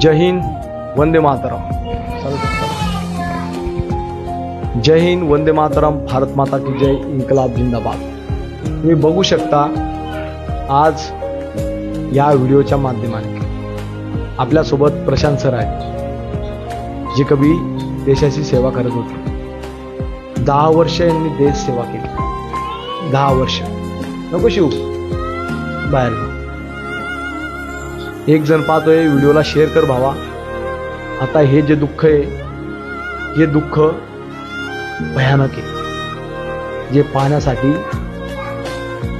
जय हिंद वंदे मातरम. जय हिंद वंदे मातरम भारत माता की जय इन्कलाब जिंदाबाद. तुम्ही बघू शकता आज या व्हिडिओच्या माध्यमाने आपल्यासोबत प्रशांत सर आहेत जे कवी देशाची सेवा करत होते. दहा वर्ष यांनी देश सेवा केली. दहा वर्ष. नको शिव हो, बाहेर. एक जण पाहतोय व्हिडिओला शेअर कर भावा. आता हे जे दुःख आहे हे दुःख भयानक आहे. जे पाहण्यासाठी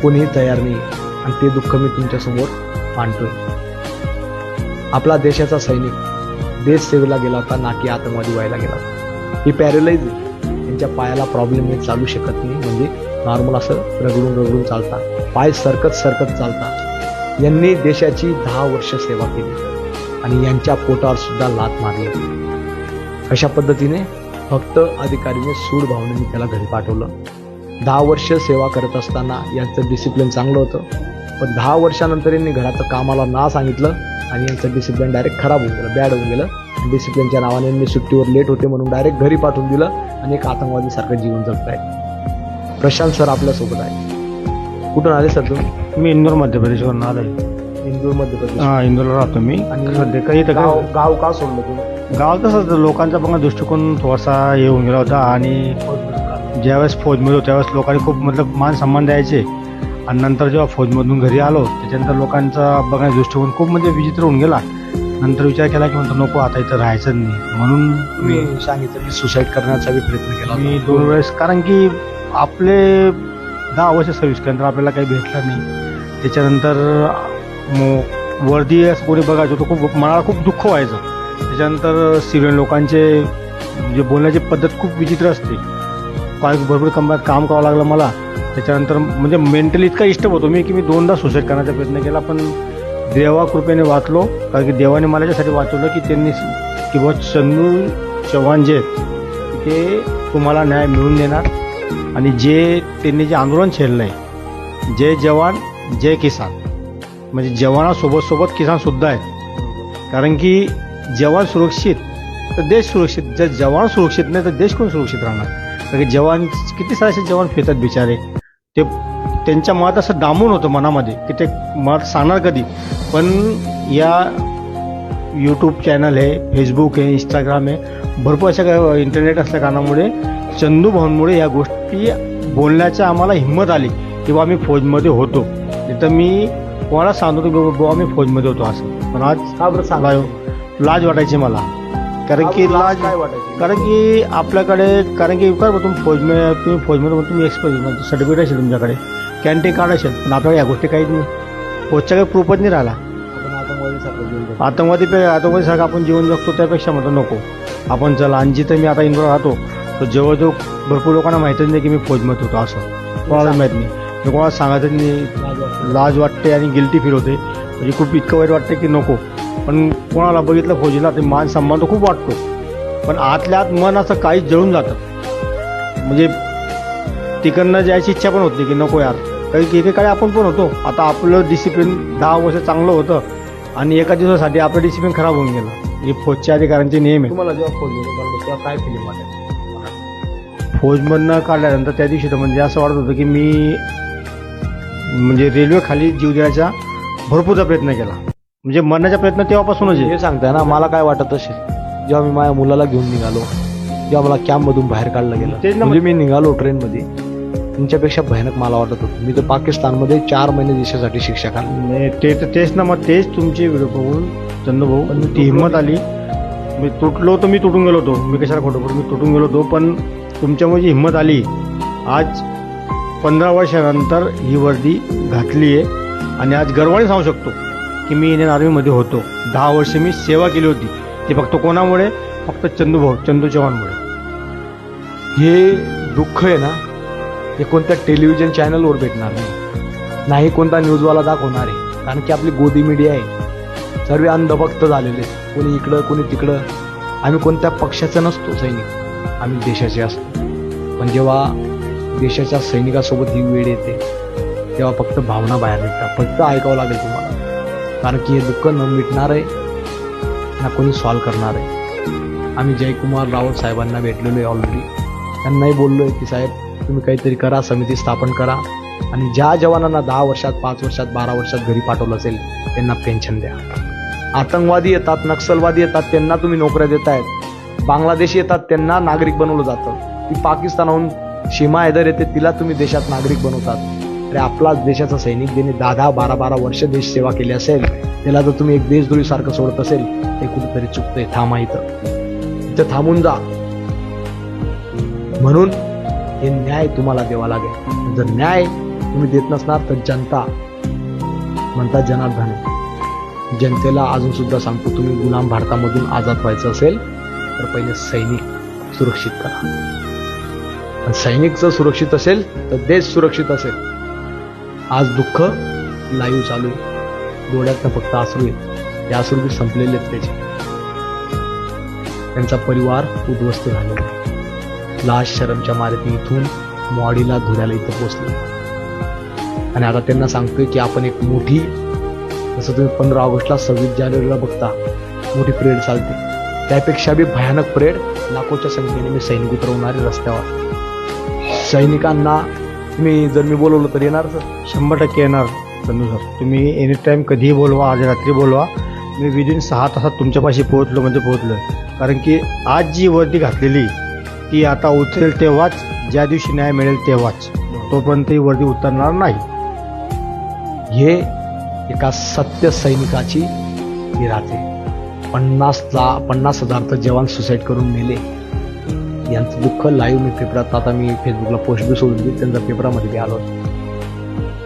कोणीही तयार नाही आणि ते दुःख मी तुमच्यासमोर मांडतोय. आपला देशाचा सैनिक देश सेवेला गेला होता ना की आतंकवादी व्हायला गेला होता. ही पॅरेलाइज आहे. त्यांच्या पायाला प्रॉब्लेम आहे चालू शकत नाही. म्हणजे नॉर्मल असं रगडून रगडून चालता. पाय सरकत सरकत चालता. यांनी देशाची दहा वर्ष सेवा केली. आणि यांच्या पोटावर सुद्धा लात मारली. अशा पद्धतीने फक्त अधिकारीने सूड भावनेने त्याला घरी पाठवलं. दहा वर्ष सेवा करत असताना यांचं डिसिप्लिन चांगलं होतं. पण दहा वर्षानंतर यांनी घराचं कामाला ना सांगितलं आणि यांचं डिसिप्लिन डायरेक्ट खराब होऊन गेलं बॅड होऊन गेलं. डिसिप्लिनच्या नावाने यांनी सुट्टीवर लेट होते म्हणून डायरेक्ट घरी पाठवून दिलं आणि एक आतंकवादीसारखं जीवन जगत आहे प्रशांत सर आपल्यासोबत आहे कुठून आले सर तुम्ही? मी इंदोर मध्य प्रदेशवरून आलो आहे इंदूर मध्य प्रदेश. हा इंदोरला राहतो मी. आणि सध्या काही तर गाव गाव का सोडलं तुम्ही? गाव तसंच लोकांचा पण दृष्टिकोन थोडासा हे होऊन गेला होता आणि ज्यावेळेस फौजमध्ये होतो त्यावेळेस लोकांनी खूप मतलब मान सन्मान द्यायचे. आणि नंतर जेव्हा फौजमधून घरी आलो त्याच्यानंतर लोकांचा बघण्याचा दृष्टिकोन खूप म्हणजे विचित्र होऊन गेला. नंतर विचार केला की म्हणतो नको आता इथं राहायचं नाही. म्हणून मी सांगितलं की सुसाईड करण्याचा बी प्रयत्न केला मी. दोन वेळेस कारण की आपले दहा वर्ष सर्व्हिस केल्यानंतर आपल्याला काही भेटलं नाही. त्याच्यानंतर वर्दी असं कोणी बघायचं तो खूप मनाला खूप दुःख व्हायचं. त्याच्यानंतर सिव्हिलियन लोकांचे म्हणजे बोलण्याची पद्धत खूप विचित्र असते. काय भरपूर कंपन्यात काम करावं लागलं मला. त्याच्यानंतर म्हणजे मेंटली इतका इष्टप होतो मी की मी दोनदा सुसाईड करण्याचा प्रयत्न केला पण देवा कृपेने वाचलो. कारण की देवाने मला याच्यासाठी वाचवलं की त्यांनी किंवा चंदू चव्हाण जे आहेत ते तुम्हाला न्याय मिळवून देणार. आणि जे त्यांनी जे आंदोलन छेडलं आहे जय जवान जय किसान. म्हणजे जवानासोबत सोबत किसानसुद्धा आहेत. कारण की जवान सुरक्षित तर देश सुरक्षित. जर जवान सुरक्षित नाही तर देश कोण सुरक्षित राहणार? कारण की जवान किती सारे जवान फिरतात बिचारे. ते त्यांच्या मनात असं डांबून होतं मनामध्ये की ते मनात सांगणार कधी? पण या यूट्यूब चॅनल आहे फेसबुक आहे इंस्टाग्राम आहे भरपूर अशा काय इंटरनेट असल्या कारणामुळे चंदू भाऊंमुळे या गोष्टी बोलण्याच्या आम्हाला हिंमत आली की बा आम्ही फौजमध्ये होतो. तर मी कोणाला सांगतो की बाबा आम्ही फौजमध्ये होतो असं. पण आज का बरं सांगा लाज लाज वाटायची मला. कारण की लाज कारण की आपल्याकडे कारण की काय बघ तुम्ही फौजमध्ये तुम्ही फौजमध्ये म्हणून तुम्ही एक्सपर्ट म्हणजे सर्टिफिकेट असेल तुमच्याकडे. कॅन्टीन कार्ड असेल. पण आपल्याकडे या गोष्टी काहीच नाही. फौजच्या काही प्रूफच नाही राहिला. आतंकवादी पे आतंकवादीसारखं आपण जीवन जगतो त्यापेक्षा म्हणतो नको. आपण चला आणि जिथं मी आता इंदोर राहतो. तर जवळजवळ भरपूर लोकांना माहीतच नाही की मी फौजमध्ये होतो असं. कोणाला माहीत नाही. मी कोणाला सांगायचं नाही. लाज वाटते. लाज वाटते आणि गिल्टी फील होते. म्हणजे खूप इतकं वाईट वाटतं की नको. पण कोणाला बघितलं फौजीला ते मान सन्मान तर खूप वाटतो. पण आतल्या आत मन असं काहीच जळून जातं. म्हणजे तिकडनं जायची इच्छा पण होत नाही की नको यार. काही एकेकाळी आपण पण होतो. आता आपलं डिसिप्लिन दहा वर्ष चांगलं होतं. आणि एका दिवसासाठी आपलं डिसिप्लिन खराब होऊन गेलं. हे फौजच्या अधिकाऱ्यांचे नियम आहे तुम्हाला जेव्हा फोन काय फिलिंग वाटत फौजमधनं काढल्यानंतर त्या दिवशी तर म्हणजे असं वाटत होतं की मी म्हणजे रेल्वे खाली जीव देण्याचा भरपूरचा प्रयत्न केला. म्हणजे मरण्याचा प्रयत्न तेव्हापासूनच आहे. हे सांगताय ना मला काय वाटत असेल जेव्हा मी माझ्या मुलाला घेऊन निघालो जेव्हा मला कॅम्पमधून बाहेर काढलं गेलं तेच ना म्हणजे मी निघालो ट्रेनमध्ये तुमच्यापेक्षा भयानक मला वाटत होतं. मी तर पाकिस्तानमध्ये चार महिने देशासाठी शिक्षा नाही, ते तर तेच ना मग तेच तुमचे व्हिडिओ बघून चंदू भाऊ पण मी ती हिंमत आली. मी तुटलो तर मी तुटून गेलो होतो. मी कशाला खोटं बोलू? मी तुटून गेलो होतो पण तुमच्यामुळे जी हिंमत आली. आज पंधरा वर्षानंतर ही वर्दी घातली आहे आणि आज गर्वाने सांगू शकतो की मी इंडियन आर्मीमध्ये होतो. दहा वर्ष मी सेवा केली होती. ती फक्त कोणामुळे? फक्त चंदूभाऊ चंदू चव्हाणमुळे. हे दुःख आहे ना हे कोणत्या टेलिव्हिजन चॅनलवर भेटणार नाही. नाही कोणता न्यूजवाला दाखवणार आहे. कारण की आपली गोदी मीडिया आहे. सर्व अंधभक्त झालेले कोणी इकडं कोणी तिकडं. आम्ही कोणत्या पक्षाचं नसतो सैनिक. आम्ही देशाचे असतो. पण जेव्हा देशाच्या सैनिकासोबत ही वेळ येते तेव्हा फक्त भावना बाहेर निघतात. फक्त ऐकावं लागेल तुम्हाला. कारण की हे दुःख न मिटणार आहे ना कोणी सॉल्व्ह करणार. आहे आम्ही जयकुमार रावत साहेबांना भेटलेलो आहे ऑलरेडी त्यांनाही बोललो आहे की साहेब तुम्ही काहीतरी करा समिती स्थापन करा. आणि ज्या जवानांना दहा वर्षात पाच वर्षात बारा वर्षात घरी पाठवलं असेल त्यांना पेन्शन द्या. आतंकवादी येतात नक्षलवादी येतात त्यांना तुम्ही नोकऱ्या देतायत. बांगलादेशी येतात त्यांना नागरिक बनवलं जातं. ती पाकिस्तानाहून सीमा हैदर येते तिला तुम्ही देशात नागरिक बनवतात. अरे आपलाच देशाचा सैनिक ज्याने दहा दहा बारा बारा वर्ष देश सेवा केली असेल त्याला जर तुम्ही एक देशद्रोहीसारखं सोडत असेल ते कुठेतरी चुकतंय थांबा इथं. इथं थांबून जा. म्हणून हे न्याय तुम्हाला द्यावा लागेल. जर न्याय तुम्ही देत नसणार तर जनता म्हणता जनार्दन जनतेला अजून सुद्धा सांगतो तुम्ही गुलाम भारतामधून आजाद व्हायचं असेल तर पहिले सैनिक सुरक्षित करा. आणि सैनिक जर सुरक्षित असेल तर देश सुरक्षित असेल. आज दुःख लाईव्ह चालू आहे. डोळ्यातनं फक्त आसरू आहेत. ते आसरू बी संपलेले आहेत त्याचे. त्यांचा परिवार उद्ध्वस्त झालेला आहे लाश शरमच्या मारती इथून मॉडीला धुऱ्याला इथं पोचले आणि आता त्यांना सांगतोय की आपण एक मोठी जसं तुम्ही पंधरा ऑगस्टला सव्वीस जानेवारीला बघता मोठी परेड चालते. त्यापेक्षा बी भयानक परेड लाखोच्या संख्येने मी सैनिक उतरवणारे रस्त्यावर. सैनिकांना तुम्ही जर मी बोलवलं तर येणार सर? शंभर टक्के येणार चंदू सर. तुम्ही एनी टाईम कधीही बोलवा आज रात्री बोलवा. मी विदिन सहा तासात तुमच्यापाशी पोहोचलो म्हणजे पोहोचलो कारण की आज जी वर्दी घातलेली ती आता उचलेल तेव्हाच ज्या दिवशी न्याय मिळेल तेव्हाच. तोपर्यंत ही वर्दी उतरणार नाही. हे एका सत्य सैनिकाची ही राहते पन्नास ला पन्नास हजार तर जवान सुसाईड करून मेले यांचं दुःख लाईव्ह मी पेपरात आता मी फेसबुकला पोस्ट बी सोडून दिली त्यांचा पेपरामध्ये बी आलो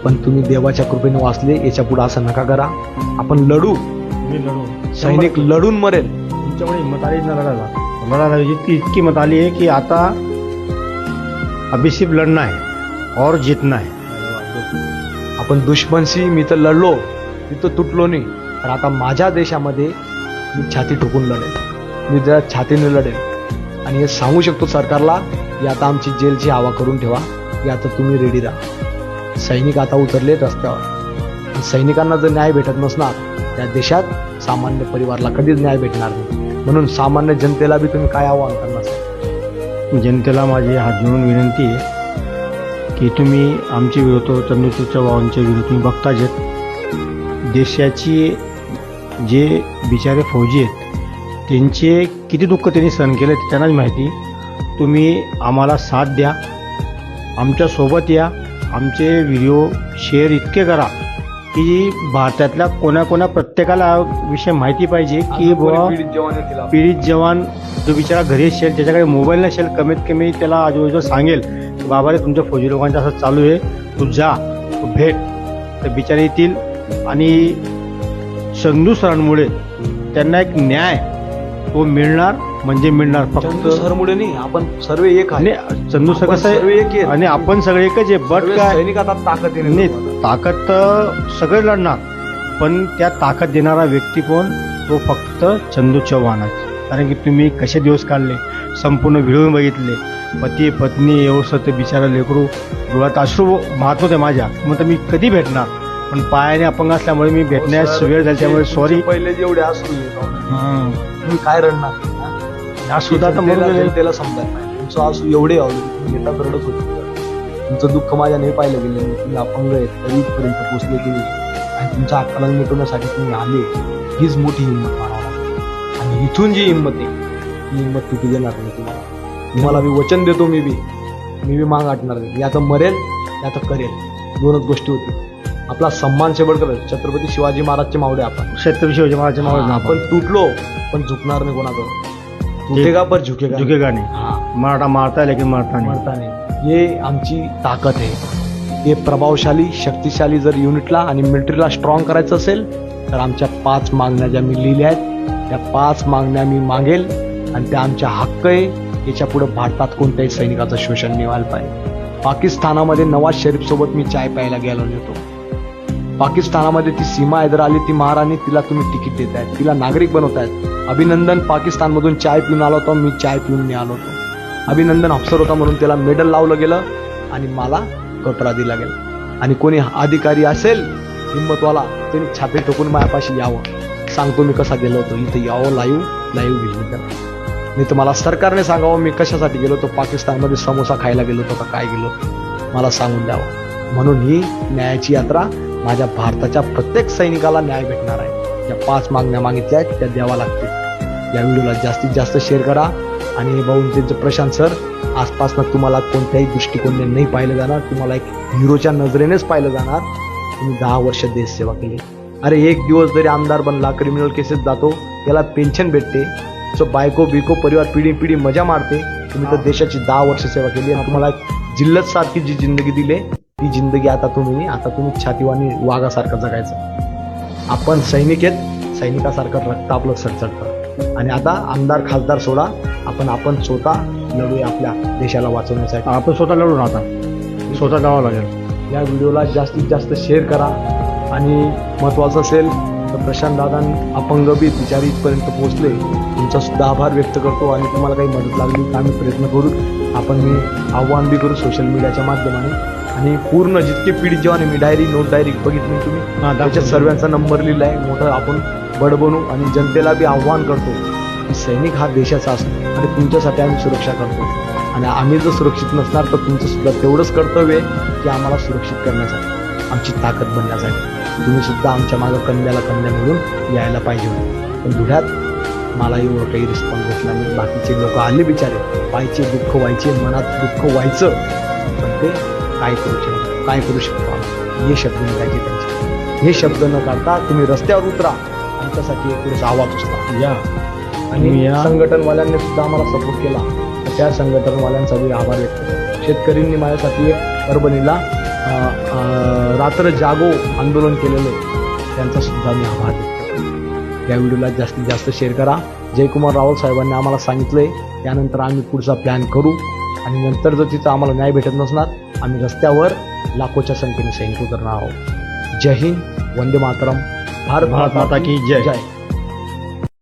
पण तुम्ही देवाच्या कृपेने वाचले याच्यापुढे असं नका करा. आपण लढू. मी लढू. सैनिक लढून मरेल. तुमच्याकडे हिंमत आली ना लढायला. लढायला इतकी इतकी हिंमत आली आहे की आता अभी सिर्फ लढणं आहे. और जीतना है आपण दुश्मनशी मी तर लढलो मी तर तुटलो नाही. तर आता माझ्या देशामध्ये मी छाती ठोकून लढेल. मी जरा छातीने लढेल. आणि हे सांगू शकतो सरकारला की आता आमची जेलची हवा करून ठेवा. की आता तुम्ही रेडी राहा. सैनिक आता उतरले रस्त्यावर. सैनिकांना जर न्याय भेटत नसणार त्या देशात सामान्य परिवाराला कधीच न्याय भेटणार नाही. म्हणून सामान्य जनतेला बी तुम्ही काय आव्हान करणार? जनतेला माझी हात जोडून विनंती आहे की तुम्ही आमचे विरोध चंद्रचूर चव्हाणचे विरोध तुम्ही बघताच देशाची जे बिचारे फौजी आहेत त्यांचे किती दुःख त्यांनी सहन केले त्यांनाच माहिती. तुम्ही आम्हाला साथ द्या. आमच्यासोबत या. आमचे व्हिडिओ शेअर इतके करा की भारतातल्या कोणाकोणा प्रत्येकाला विषय माहिती पाहिजे की बुवा पीडित जवान जो बिचारा घरी असेल त्याच्याकडे मोबाईल नसेल कमीत कमी त्याला आजूबाजूला सांगेल की बाबा रे तुमच्या फौजी लोकांचं असं चालू आहे. तू जा तू भेट. तर बिचारे येतील आणि संधू सरांमुळे त्यांना एक न्याय तो मिळणार म्हणजे मिळणार फक्त. चंदू सरमुळे नाही आपण सर्व एक आहे. आणि चंदू सर कसं सर्व एक आहे. आणि आपण सगळे एकच आहे बट काय? सैनिक आता ताकद नाही ताकद तर सगळे लढणार पण त्या ताकद देणारा व्यक्ती कोण? तो फक्त चंदू चव्हाण आहे. कारण की तुम्ही कसे दिवस काढले? संपूर्ण व्हिडिओ बघितले. पती पत्नी व्यवस्थित बिचारा लेकरू डोळ्यात अश्रू वाहत होते माझ्या. मग तर मी कधी भेटणार? पण पायाने अपंग असल्यामुळे मी भेटण्यास वेळ झाली त्यामुळे सॉरी पहिले जेवढे असू तुम्ही काय रडणार? हा? या सुद्धा तर जनतेला समजत नाही तुमचं असू एवढे येतात रडत होते. तुमचं दुःख माझ्या नाही पाहिलं गेलं. तुम्ही अपंग आहेत तरी इथपर्यंत पोहोचले की नाही आणि तुमच्या हक्काला मिटवण्यासाठी तुम्ही आले. हीच मोठी हिंमत आणि इथून जी हिंमत आहे ती हिंमत तुटी देणार नाही तुम्हाला. तुम्हाला मी वचन देतो मी बी. मी बी माग आटणार नाही या तर मरेल या तर करेल. दोनच गोष्टी होती आपला सन्मान शेवट करेल छत्रपती शिवाजी महाराजचे मावडे आपण. छत्रपती शिवाजी महाराजांच्या नावावर हा, आपण. आपण तुटलो पण झुकणार नाही कोणाजवळ. तुटेगा पर झुकेगा. झुकेगा नाही हा. मराठा मारता है लेकिन मारता नहीं. मरता नाही. हे आमची ताकद आहे. हे प्रभावशाली शक्तिशाली जर युनिटला आणि मिलिटरीला स्ट्रॉंग करायचं असेल तर आमच्या पाच मागण्या ज्या मी लिहिल्या आहेत त्या पाच मागण्या मी मागेल. आणि त्या आमच्या हक्क आहे. याच्यापुढे भारतात कोणत्याही सैनिकाचं शोषण नाही व्हायला पाहिजे. पाकिस्तानामध्ये नवाज शरीफ सोबत मी चाय प्यायला गेलो होतो. पाकिस्तानामध्ये ती सीमा हैदर आली ती महाराणी तिला तुम्ही तिकीट देत आहेत तिला नागरिक बनवतायत. अभिनंदन पाकिस्तानमधून चाय पिऊन आलो होतो. मी चाय पिऊन मी आलो होतो. अभिनंदन अफसर होता म्हणून त्याला मेडल लावलं गेलं आणि मला कटरा दिला गेला. आणि कोणी अधिकारी असेल हिंमतवाला त्यांनी छापे ठोकून मायापाशी यावं. सांगतो मी कसा गेलो होतो. इथं यावं लाईव्ह लाईव्ह गेलो करा नाही तर मला सरकारने सांगावं मी कशासाठी गेलो होतो? पाकिस्तानमध्ये समोसा खायला गेलो होतो का? काय गेलो मला सांगून द्यावं. म्हणून ही न्यायाची यात्रा माझ्या भारताच्या प्रत्येक सैनिकाला न्याय भेटणार आहे. ज्या पाच मागण्या मागितल्या आहेत त्या द्यावा लागतील. या व्हिडिओला जास्तीत जास्त शेअर करा. आणि भाऊन त्यांचं प्रशांत सर आसपासनं तुम्हाला कोणत्याही दृष्टिकोनाने नाही पाहिलं जाणार. तुम्हाला एक हिरोच्या नजरेनेच पाहिलं जाणार. तुम्ही दहा वर्ष देशसेवा केली. अरे एक दिवस जरी आमदार बनला क्रिमिनल केसेस जातो त्याला पेन्शन भेटते. सो बायको बिको परिवार पिढी पिढी मजा मारते. तुम्ही तर देशाची दहा वर्ष सेवा केली. आणि तुम्हाला जिल्लत सारखी जी जिंदगी दिली ती जिंदगी आता तुम्ही आता तुम्ही छातीवानी वाघासारखं जगायचं. आपण सैनिक आहेत सैनिकासारखं रक्त आपलं सडसडतं. आणि आता आमदार खासदार सोडा आपण आपण स्वतः लढूया आपल्या देशाला वाचवण्यासाठी. आपण स्वतः लढून आता. स्वतः जावं लागेल. या व्हिडिओला जास्तीत जास्त शेअर करा. आणि महत्त्वाचं असेल तर प्रशांत दादा अपंग बी बिचारी इथपर्यंत पोहोचले. तुमचा सुद्धा आभार व्यक्त करतो आणि तुम्हाला काही मदत लागली तर आम्ही प्रयत्न करू. आपण मी आव्हान बी करू सोशल मीडियाच्या माध्यमाने. आणि पूर्ण जितके पिढी जेव्हा मी डायरी नोट डायरी बघितली तुम्ही. त्याच्यात दाखवतो. सर्वांचा नंबर लिहिला आहे. मोठं आपण बड बनू आणि जनतेला बी आव्हान करतो की सैनिक हा देशाचा असतो आणि तुमच्यासाठी आम्ही सुरक्षा करतो. आणि आम्ही जर सुरक्षित नसणार तर तुमचं सुद्धा तेवढंच कर्तव्य आहे की आम्हाला सुरक्षित करण्यासाठी आमची ताकद बनण्यासाठी. तुम्ही सुद्धा आमच्या मागं कंद्याला कंद्या मिळून यायला पाहिजे होते. पण धुळ्यात मला एवढं काही रिस्पॉन्स भेटला नाही. बाकीचे लोक आले बिचारे. व्हायचे दुःख व्हायचे मनात दुःख व्हायचं. पण ते काय करू शकतो काय करू शकतो हे शब्द निघायचे त्यांचे हे शब्द न काढता तुम्ही रस्त्यावर उतरा आमच्यासाठी एक पुढे आवाज उचला. या. आणि या- संघटनवाल्यांनी सुद्धा आम्हाला सपोर्ट केला. तर त्या संघटनवाल्यांचा मी आभार व्यक्त करतो. शेतकऱ्यांनी माझ्यासाठी एक परभणीला रात्र जागो आंदोलन केलेलं त्यांचा सुद्धा मी आभार व्यक्त या व्हिडिओला जास्तीत जास्त शेअर करा. जयकुमार रावल साहेबांनी आम्हाला सांगितलंय त्यानंतर आम्ही पुढचा प्लॅन करू. आणि नंतर जर तिथं आम्हाला न्याय भेटत नसणार आम्ही रस्त्यावर लाखोच्या संख्येने सैनिक उतरणार आहोत. जय हिंद वंदे मातरम. भारत भारत माता की जय. जय.